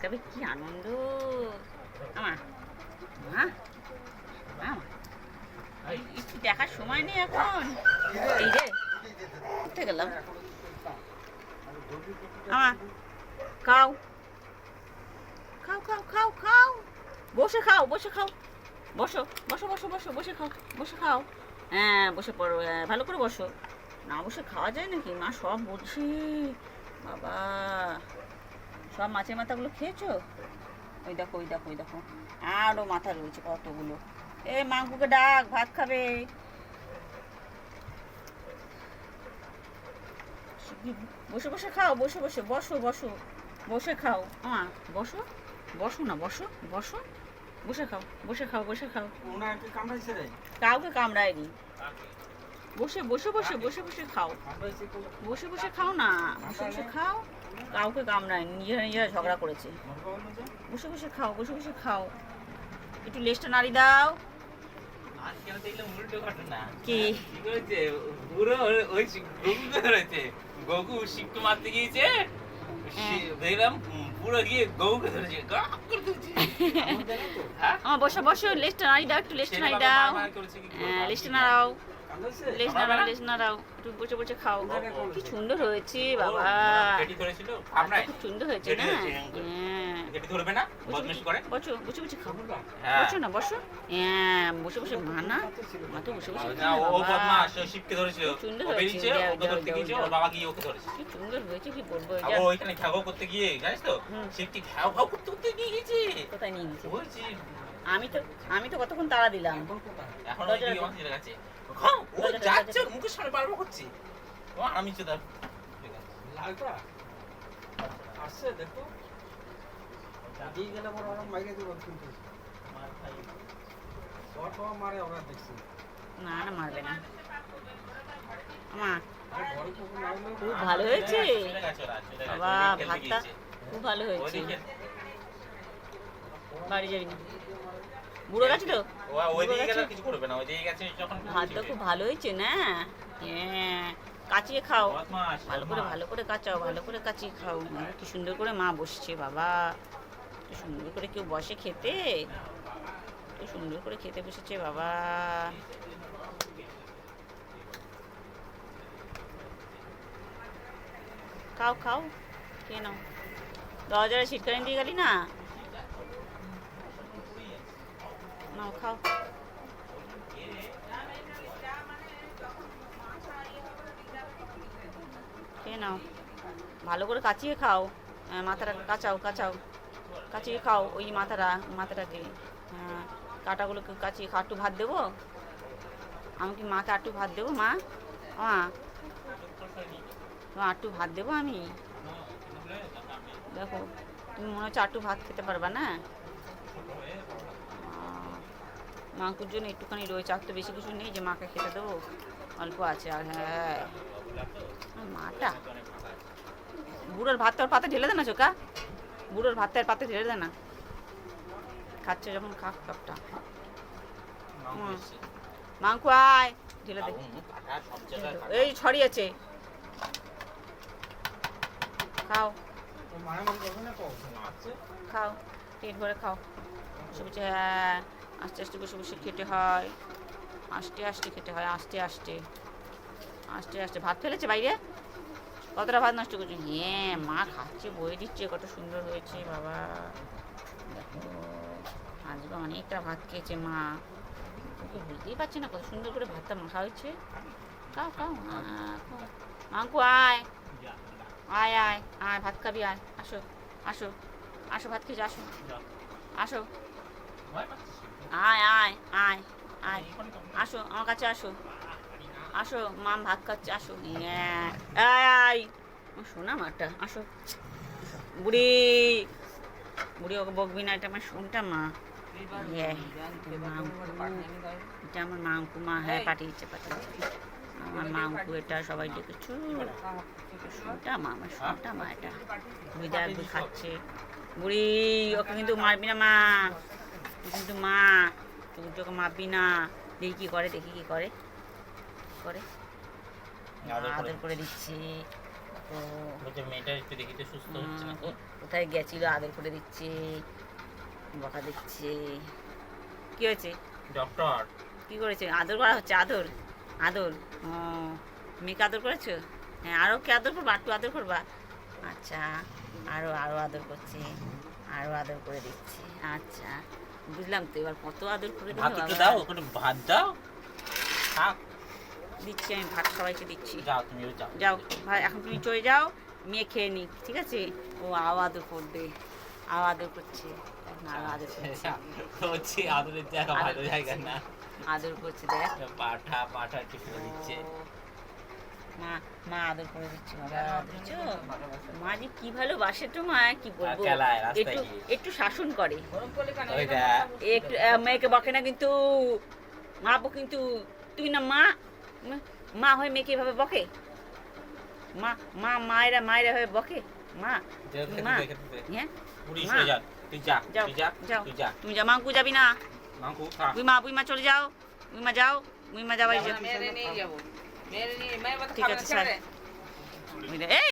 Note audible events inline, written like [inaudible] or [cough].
খাবে কি আনন্দ? আমার এই একটু দেখার সময় নেই এখন। এই রে উঠে গেলাম। আমা খাও। খাও খাও খাও খাও। বসে খাও বসে খাও। বসো বসো বসো বসো বসে খাও বসে খাও। হ্যাঁ বসে পড়ো হ্যাঁ, ভালো করে বসো। না বসে খাওয়া যায় নাকি? মা সব বলছি। বাবা। সব মাছের মাথাগুলো খেয়েছো? ওই দেখো ওই দেখো ওই দেখো। আরও মাথা রয়েছে কতগুলো। এ মাংকুকে ডাক, ভাত খাবে। বসে বসে, খাও, বসে বসে, বসো বসো, বসে খাও। হ্যাঁ বসো বসো না, বসো বসো, বসে খাও বসে খাও বসে খাও। কাউকে কামড়ায়নি। বসে বসে বসে বসে বসে খাও। বসে বসে খাও না, বসে বসে খাও। কাউকে কামড়ায়নি নিজেরা নিজেরা ঝগড়া করেছে। বসে বসে খাও বসে বসে খাও। একটু লেজটা নাড়ি দাও। দেখলাম কি? পুরো ওই- গগু শিকটু মারতে গিয়েছে। দেখলাম উম, পুরো গিয়ে ধরেছে। [laughs] হ্যাঁ? আমার বসে বসে লেজটা নাড়ি দাও একটু ছেলে নাড়ি দাও। হ্যাঁ লেজটা নাড়াও। লেজ নাড়াও লেজ নাড়াও একটু বসে বসে খাও। কি সুন্দর হয়েছে বাবা। খুব সুন্দর হয়েছে না? ধরেছে, এরকম করে। পেটি ধরবে না? বসো বসে। বসে খাও। বসো না বসো। হ্যাঁ বসে বসে মা তো বসে বসে না, খায় ও ও বাবা। বদমাস ও শিবকে ধরেছিল। খুব সুন্দর হয়েছে, বেরিয়েছে দাও, ওকে দাও, ধরতে দাও, গিয়েছে দাও। ওর বাবা গিয়ে ওকে ধরেছে। কি সুন্দর হয়েছে কি বলব আর যা ও ওইখানে ঘাও করতে গিয়ে জানিস তো? শিবটি ঘাও ঘাও করতে করতে নিয়ে গেছে কোথায় নিয়ে গেছে আমি তো আমি তো কতক্ষণ তাড়া দিলাম? এখন ও যাচ্ছে মুখের সামনে বারবার করছে। ও আমি তো তার লালটা? আসছে দেখো। দিয়ে গেলে পর ওরা মাইরে দেবো কিন্তু। সব সব মারে ওরা দেখছি। না না মারবে না। আমার খুব ভালো হয়েছে। বাবা ভাতটা খুব ভালো হয়েছে। বাড়ি যাবি না? বুড়ো গেছে তো? যখন ভাতটা খুব ভালো হয়েছে না? হ্যাঁ কাচিয়ে খাও। ভালো করে ভালো করে কাচাও ভালো করে কাচিয়ে খাও। কি সুন্দর করে মা বসছে বাবা। সুন্দর করে কেউ বসে খেতে? কি সুন্দর করে খেতে বসেছে বাবা। খাও খাও নাও। দরজারে ছিটকানি দিয়ে গেলি না? নাও খাও খেয়ে নাও। ভালো করে কাচিয়ে খাও। হ্যাঁ, মাথাটা কাচাও কাচাও। কাচিয়ে খাও ওই মাথাটা মাথাটাকে। হ্যাঁ কাটাগুলোকে কাচিয়ে খাও। ভাত দেবো? আমি কি মাকে একটু ভাত দেবো মা? মা? একটু ভাত দেবো আমি? দেখো তুমি মনে হচ্ছে একটু ভাত খেতে পারবা না? মাংকুর জন্য একটুখানি রয়েছে আর তো বেশি কিছু নেই যে মাকে খেতে দেবো অল্প আছে আর হ্যাঁ। মাটা। বুড়োর ভাত তোর পাতে ঢেলে দে না চোকা। বুড়োর ভাত তার পাতে ঢেলে দে না। খাচ্ছে যখন খাক কাপটা। মাংকু আয় ঢেলে দে। এই ছড়িয়েছে খাও। খাও পেট ভরে খাও। বসে হ্যাঁ। আস্তে আস্তে বসে বসে খেতে হয়। আস্তে আস্তে খেতে হয়, আস্তে আস্তে। আস্তে আস্তে। ভাত ফেলেছে বাইরে? কতটা ভাত নষ্ট করছে? হ্যাঁ মা খাচ্ছে, বয়ে দিচ্ছে, কত সুন্দর হয়েছে, বাবা। দেখো, আজকে অনেকটা ভাত খেয়েছে মা। ওকে বুঝতেই পারছি না কত সুন্দর করে ভাতটা মাখা হয়েছে। খাও খাও। খাও। আয়। আয় আয় আয়, ভাত খাবি, আয়। আসো আসো। আসো, ভাত খেয়ে আসো। আসো? আয় আয় আয় আয়। আসো, আমার কাছে আসো। আসো, মাম ভাত খাচ্ছে, আসো। হ্যাঁ আয় শোনা মাটা, আসো। বুড়ি বুড়ি ওকে বকবি না, এটা আমার শোনটা মা। হ্যাঁ এটা আমার মাংকু মা। হ্যাঁ পাঠিয়েছে পাঠিয়েছে আমার মাংকু এটা সবাই দেখেছ শোনটা মা, আমার শোনটা মা, এটা। বুড়ি দেখবি খাচ্ছে। বুড়ি, ওকে কিন্তু মারবি না মা। কিন্তু মা তুই তোকে মাপবি না। দেখি কি করে দেখি কি করে। করে? আদর করে। দিচ্ছি। মেয়েটা একটু দেখি তো সুস্থ হচ্ছে না হুম, কোথায় গেছিল আদর করে দিচ্ছে। বকা দিচ্ছে। কি হয়েছে? ডক্টর। কি করেছে? আদর করা হচ্ছে? আদর? আদর? মেয়েকে আদর করেছ? হ্যাঁ আরও কি আদর করবা? একটু আদর করবা? আচ্ছা আরও আরও আদর করছে। আরও আদর করে দিচ্ছে। আচ্ছা। বুঝলাম তো এবার কত আদর করে ভাত একটু দাও ওখানে ভাত দাও। থাক। দিচ্ছি আমি ভাত সবাইকে দিচ্ছি। যাও তুমিও যাও। যাও ভাই এখন তুমি চলে যাও মেয়ে খেয়ে নি ঠিক আছে? ও আদর করবে আদর করছে। আদর করছে। হচ্ছে আদরের জায়গা ভালো জায়গা না। আদর করছে দেখ। পাঠা পাঠা ফেলে দিচ্ছে। মা মা আদর করে দিচ্ছে মা যে কি ভালোবাসে তো মা কি বলব? একটু একটু শাসন করে। একটু মেয়েকে বকে না কিন্তু মা কিন্তু তুই না মা মা- মা হয়ে মেয়েকে এভাবে বকে? মা মা মায়েরা মায়েরা হয়ে বকে? মা মা। হ্যাঁ? মা। যা তুই যা তুই তুই তুমি যা মাঙ্কু যাবি না। মাংকু মা বুইমা বুইমা চলে যাও। বুইমা যাও বুইমা যাবাই যাও মেরে নিয়ে যাব মেরে নিয়ে মেরে ঠিক আছে স্যার এই